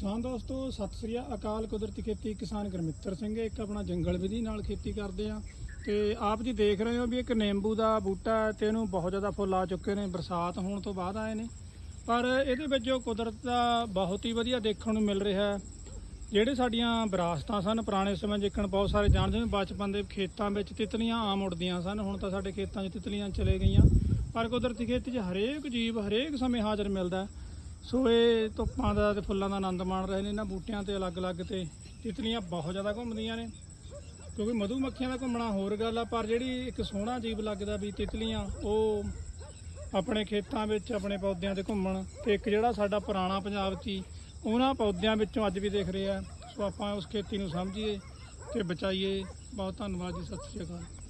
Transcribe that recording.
ਕਿਸਾਨ ਦੋਸਤੋ, ਸਤਿ ਸ੍ਰੀ ਅਕਾਲ ਕੁਦਰਤੀ ਖੇਤੀ ਕਿਸਾਨ ਗੁਰਮਿੱਤਰ ਸਿੰਘ ਇੱਕ ਆਪਣਾ ਜੰਗਲ ਵਿਧੀ ਨਾਲ ਖੇਤੀ ਕਰਦੇ ਆ ਤੇ ਆਪ ਜੀ ਦੇਖ ਰਹੇ ਹੋ ਵੀ ਇੱਕ ਨਿੰਬੂ ਦਾ ਬੂਟਾ ਹੈ ਤੇ ਇਹਨੂੰ ਬਹੁਤ ਜ਼ਿਆਦਾ ਫੁੱਲ ਆ ਚੁੱਕੇ ਨੇ, ਬਰਸਾਤ ਹੋਣ ਤੋਂ ਬਾਅਦ ਆਏ ਨੇ। ਪਰ ਇਹਦੇ ਵਿੱਚ ਜੋ ਕੁਦਰਤ ਦਾ ਬਹੁਤ ਹੀ ਵਧੀਆ ਦੇਖਣ ਨੂੰ ਮਿਲ ਰਿਹਾ ਜਿਹੜੇ ਸਾਡੀਆਂ ਵਿਰਾਸਤਾਂ ਸਨ, ਪੁਰਾਣੇ ਸਮੇਂ ਜਿੱਕਣ ਬਹੁਤ ਸਾਰੇ ਜਾਣਦੇ ਨੇ, ਬਚਪਨ ਦੇ ਖੇਤਾਂ ਵਿੱਚ ਤਿਤਲੀਆਂ ਆਮ ਉੱਡਦੀਆਂ ਸਨ, ਹੁਣ ਤਾਂ ਸਾਡੇ ਖੇਤਾਂ 'ਚ ਤਿਤਲੀਆਂ ਚਲੇ ਗਈਆਂ। ਪਰ ਕੁਦਰਤੀ ਖੇਤੀ 'ਚ ਹਰੇਕ ਜੀਵ ਹਰੇਕ ਸਮੇਂ ਹਾਜ਼ਰ ਮਿਲਦਾ ਸੋ ਇਹ ਧੁੱਪਾਂ ਦਾ ਤੇ ਫੁੱਲਾਂ ਦਾ ਆਨੰਦ ਮਾਣ ਰਹੇ ਨੇ ਇਹਨਾਂ ਬੂਟਿਆਂ ਤੇ ਅਲੱਗ-ਅਲੱਗ ਤੇ ਤਿਤਲੀਆਂ ਬਹੁਤ ਜ਼ਿਆਦਾ ਘੁੰਮਦੀਆਂ ਨੇ। ਕਿਉਂਕਿ ਮਧੂ ਮੱਖੀਆਂ ਦਾ ਘੁੰਮਣਾ ਹੋਰ ਗੱਲ ਆ, ਪਰ ਜਿਹੜੀ ਇੱਕ ਸੋਹਣਾ ਜੀਵ ਲੱਗਦਾ ਵੀ ਤਿਤਲੀਆਂ, ਉਹ ਆਪਣੇ ਖੇਤਾਂ ਵਿੱਚ, ਆਪਣੇ ਪੌਦਿਆਂ ਤੇ ਘੁੰਮਣ ਤੇ ਇੱਕ ਜਿਹੜਾ ਸਾਡਾ ਪੁਰਾਣਾ ਪੰਜਾਬ ਸੀ, ਉਹਨਾਂ ਪੌਦਿਆਂ ਵਿੱਚੋਂ ਅੱਜ ਵੀ ਦਿਖ ਰਿਹਾ ਸੋ ਆਪਾਂ ਉਸ ਖੇਤੀ ਨੂੰ ਸਮਝੀਏ ਤੇ ਬਚਾਈਏ। ਬਹੁਤ ਧੰਨਵਾਦ ਜੀ, ਸਤਿ ਸ਼੍ਰੀ ਅਕਾਲ।